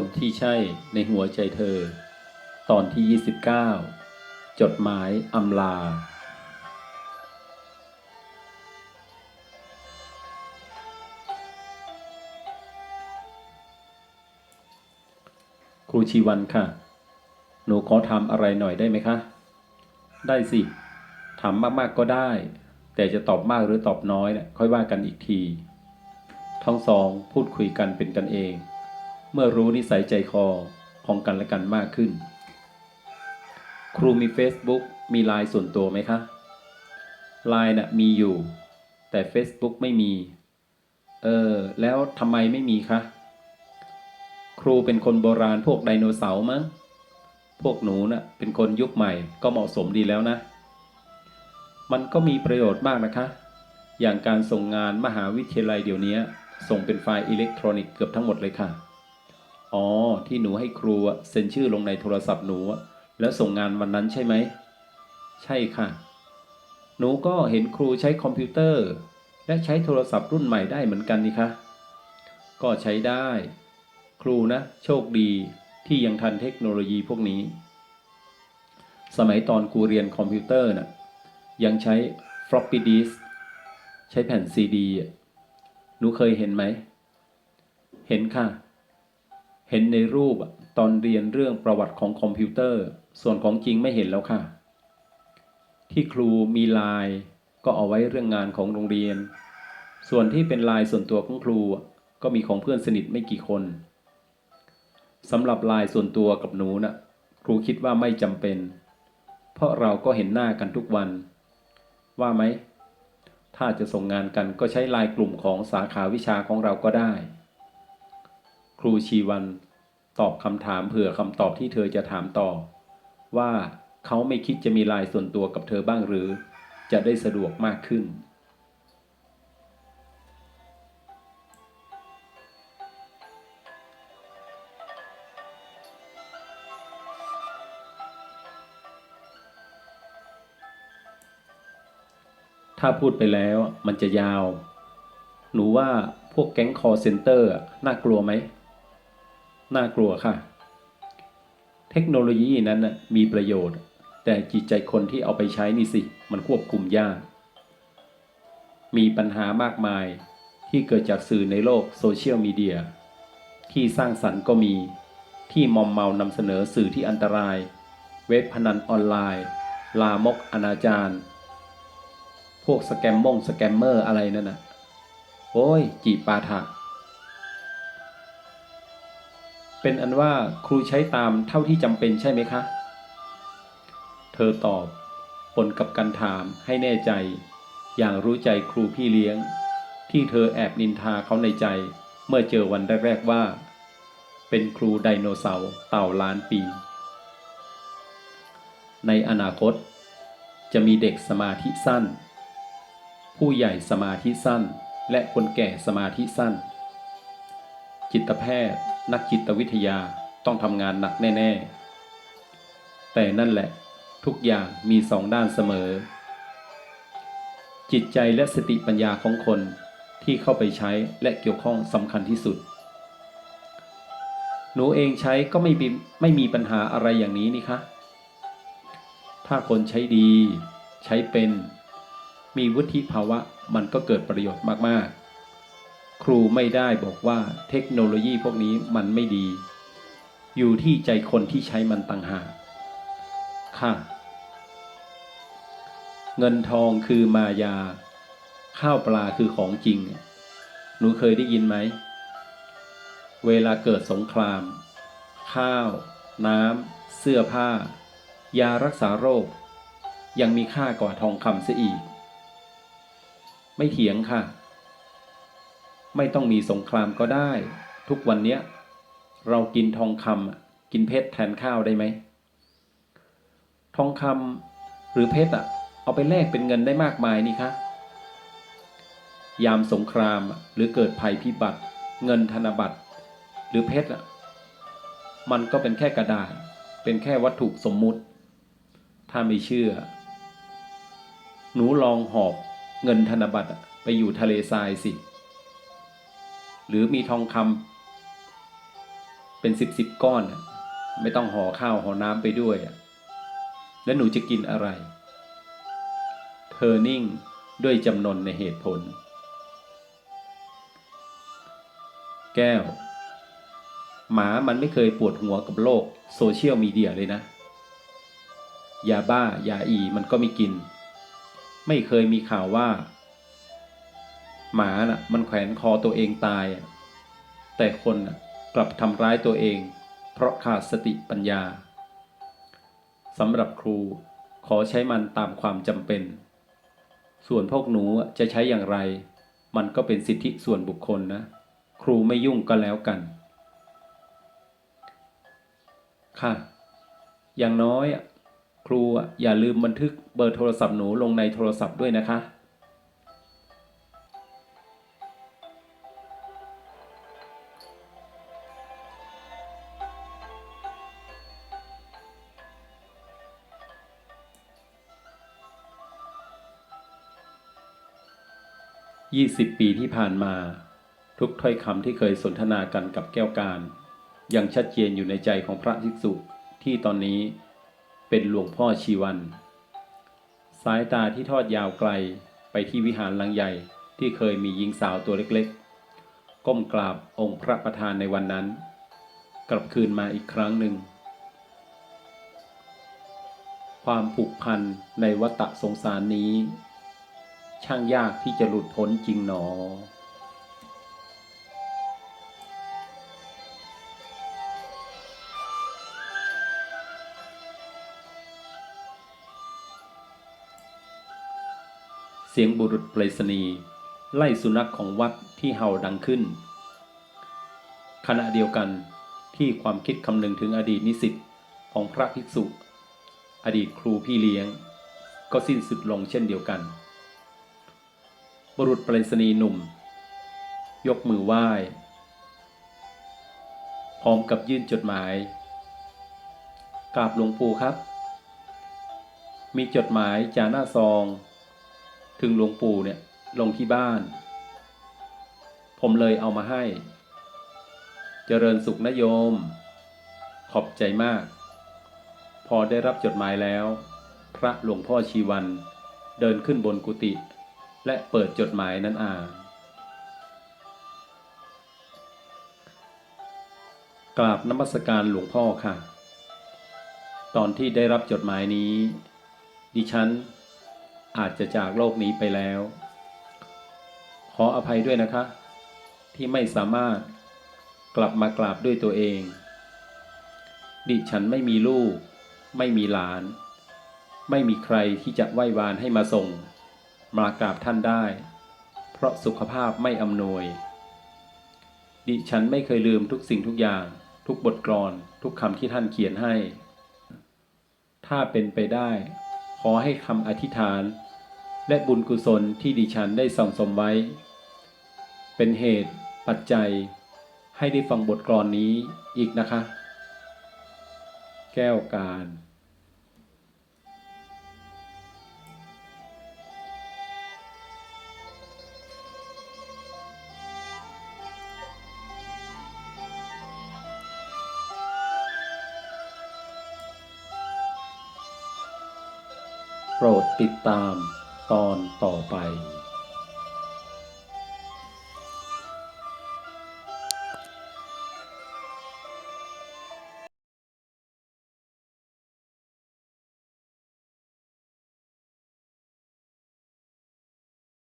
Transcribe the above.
คนที่ใช่ในหัวใจเธอ ตอนที่ 29 จดหมายอำลา ครูชีวันค่ะ หนูขอถามอะไรหน่อยได้ไหมคะ ได้สิถามมากๆก็ได้ แต่จะตอบมากหรือตอบน้อยเนี่ยค่อยว่ากันอีกที ทั้งสองพูดคุยกันเป็นกันเอง เมื่อรู้นิสัยใจคอของกันและกันมากขึ้น ครูมี Facebook มีไลน์ส่วนตัวไหมคะไลน์น่ะมีอยู่ แต่ Facebook ไม่มี เออ แล้วทำไมไม่มีคะครูเป็นคนโบราณพวกไดโนเสาร์มั้งพวกหนูน่ะเป็นคนยุคใหม่ก็เหมาะสมดีแล้วนะ มันก็มีประโยชน์มากนะคะ อย่างการส่งงานมหาวิทยาลัยเดี๋ยวนี้ส่งเป็นไฟล์อิเล็กทรอนิกส์เกือบทั้งหมดเลยค่ะ อ๋อ ที่หนูให้ครูเซ็นชื่อลงในโทรศัพท์หนูแล้วส่งงานวันนั้นใช่ไหม ใช่ค่ะ หนูก็เห็นครูใช้คอมพิวเตอร์ และใช้โทรศัพท์รุ่นใหม่ได้เหมือนกันนี่คะ ก็ใช้ได้ ครูนะ โชคดีที่ยังทันเทคโนโลยีพวกนี้ สมัยตอนครูเรียนคอมพิวเตอร์น่ะยังใช้ floppy disk ใช้แผ่นซีดีหนูเคยเห็นไหม เห็นค่ะ เห็นในรูปตอนเรียนเรื่องประวัติของคอมพิวเตอร์ ส่วนของจริงไม่เห็นแล้วค่ะ ที่ครูมีลน์ก็เอาไว้เรื่องงานของโรงเรียน ส่วนที่เป็นลน์ส่วนตัวของครูก็มีของเพื่อนสนิทไม่กี่คนสำหรับลน์ส่วนตัวกับหนูน่ะครูคิดว่าไม่จำเป็น เพราะเราก็เห็นหน้ากันทุกวัน ว่าไหม ถ้าจะส่งงานกันก็ใช้ลน์กลุ่มของสาขาวิชาของเราก็ได้ ครูชีวัน ตอบคำถามเผื่อคำตอบที่เธอจะถามต่อ ว่าเขาไม่คิดจะมีลน์ส่วนตัวกับเธอบ้างหรือ จะได้สะดวกมากขึ้น ถ้าพูดไปแล้วมันจะยาว หนูว่าพวกแก๊งคอเซ็นเตอร์น่ากลัวไหม น่ากลัวค่ะ เทคโนโลยีนั้นน่ะมีประโยชน์ แต่จิตใจคนที่เอาไปใช้นี่สิ มันควบคุมยาก มีปัญหามากมายที่เกิดจากสื่อในโลกโซเชียลมีเดีย ที่สร้างสรรค์ก็มีที่มอมเมานำเสนอสื่อที่อันตราย เว็บพนันออนไลน์ ลามกอนาจารพวกสแกมมงสแกมเมอร์อะไรนั่นน่ะโอ้ยจีปาถะ เป็นอันว่าครูใช้ตามเท่าที่จำเป็นใช่ไหมคะ เธอตอบปนกับการถามให้แน่ใจ อย่างรู้ใจครูพี่เลี้ยง ที่เธอแอบนินทาเขาในใจ เมื่อเจอวันแรกๆว่า เป็นครูไดโนเสาร์เต่าล้านปี ในอนาคต จะมีเด็กสมาธิสั้น ผู้ใหญ่สมาธิสั้น และคนแก่สมาธิสั้น จิตแพทย์ นักจิตวิทยาต้องทำงานหนักแน่ ๆ แต่นั่นแหละทุกอย่างมีสองด้านเสมอ จิตใจและสติปัญญาของคนที่เข้าไปใช้และเกี่ยวข้องสำคัญที่สุด หนูเองใช้ก็ไม่มีไม่มีปัญหาอะไรอย่างนี้นี่คะถ้าคนใช้ดี ใช้เป็น มีวุฒิภาวะมันก็เกิดประโยชน์มาก ๆ ครูไม่ได้บอกว่าเทคโนโลยีพวกนี้มันไม่ดี อยู่ที่ใจคนที่ใช้มันต่างหากค่ะ เงินทองคือมายา ข้าวปลาคือของจริง หนูเคยได้ยินไหม เวลาเกิดสงคราม ข้าว น้ำ เสื้อผ้า ยารักษาโรค ยังมีค่ากว่าทองคำเสียอีก ไม่เถียงค่ะ ไม่ต้องมีสงครามก็ได้ ทุกวันเนี้ยเรากินทองคำกินเพชรแทนข้าวได้ไหม ทองคำหรือเพชรอะเอาไปแลกเป็นเงินได้มากมายนี่คะยามสงครามหรือเกิดภัยพิบัติ เงินธนบัตร หรือเพชรอะมันก็เป็นแค่กระดาษ เป็นแค่วัตถุสมมุติ ถ้าไม่เชื่อ หนูลองหอบเงินธนบัตรไปอยู่ทะเลทรายสิ หรือมีทองคเป็นสิบสิบก้อนไม่ต้องห่อข้าวห่อน้ำไปด้วย แล้วหนูจะกินอะไร เธอนิ่งด้วยจำนนในเหตุผล แก้ว หมามันไม่เคยปวดหัวกับโลกโซเชียลมีเดียเลยนะ ยาบ้ายาอีมันก็ไม่กิน ไม่เคยมีข่าวว่า หมาน่ะ มันแขวนคอตัวเองตาย แต่คนน่ะกลับทำร้ายตัวเอง เพราะขาดสติปัญญาสำหรับครูขอใช้มันตามความจำเป็น ส่วนพวกหนูอะจะใช้อย่างไร มันก็เป็นสิทธิส่วนบุคคลนะ ครูไม่ยุ่งก็แล้วกัน ค่ะ อย่างน้อยครูอย่าลืมบันทึกเบอร์โทรศัพท์หนูลงในโทรศัพท์ด้วยนะคะ 20 ปีที่ผ่านมา ทุกถ้อยคำที่เคยสนทนากันกับแก้วการ ยังชัดเจนอยู่ในใจของพระภิกษุที่ตอนนี้เป็นหลวงพ่อชีวัน สายตาที่ทอดยาวไกลไปที่วิหารหลังใหญ่ที่เคยมีหญิงสาวตัวเล็กๆ ก้มกราบองค์พระประธานในวันนั้น กลับคืนมาอีกครั้งหนึ่ง ความผูกพันในวัฏสงสารนี้ ช่างยากที่จะหลุดพ้นจริงหนอ เสียงบุรุษไปรษณีย์ไล่สุนัขของวัดที่เห่าดังขึ้น ขณะเดียวกันที่ความคิดคำนึงถึงอดีตนิสิตของพระภิกษุ อดีตครูพี่เลี้ยง ก็สิ้นสุดลงเช่นเดียวกัน บุรุษไปรษณีย์หนุ่ม ยกมือไหว้ พร้อมกับยื่นจดหมายกราบหลวงปู่ครับ มีจดหมายจากหน้าซอง ถึงหลวงปู่เนี่ยลงที่บ้าน ผมเลยเอามาให้ เจริญสุขนะโยม ขอบใจมาก พอได้รับจดหมายแล้ว พระหลวงพ่อชีวันเดินขึ้นบนกุฏิ และเปิดจดหมายนั้นอ่านกราบนมัสการหลวงพ่อค่ะ ตอนที่ได้รับจดหมายนี้ ดิฉันอาจจะจากโลกนี้ไปแล้ว ขออภัยด้วยนะคะ ที่ไม่สามารถกลับมากราบด้วยตัวเอง ดิฉันไม่มีลูก ไม่มีหลาน ไม่มีใครที่จะไหว้วานให้มาส่ง มากราบท่านได้ เพราะสุขภาพไม่อำนวย ดิฉันไม่เคยลืมทุกสิ่งทุกอย่าง ทุกบทกลอน ทุกคำที่ท่านเขียนให้ ถ้าเป็นไปได้ ขอให้คำอธิษฐาน และบุญกุศลที่ดิฉันได้สั่งสมไว้ เป็นเหตุปัจจัย ให้ได้ฟังบทกลอนนี้อีกนะคะ แก้วการ โปรดติดตามตอนต่อไป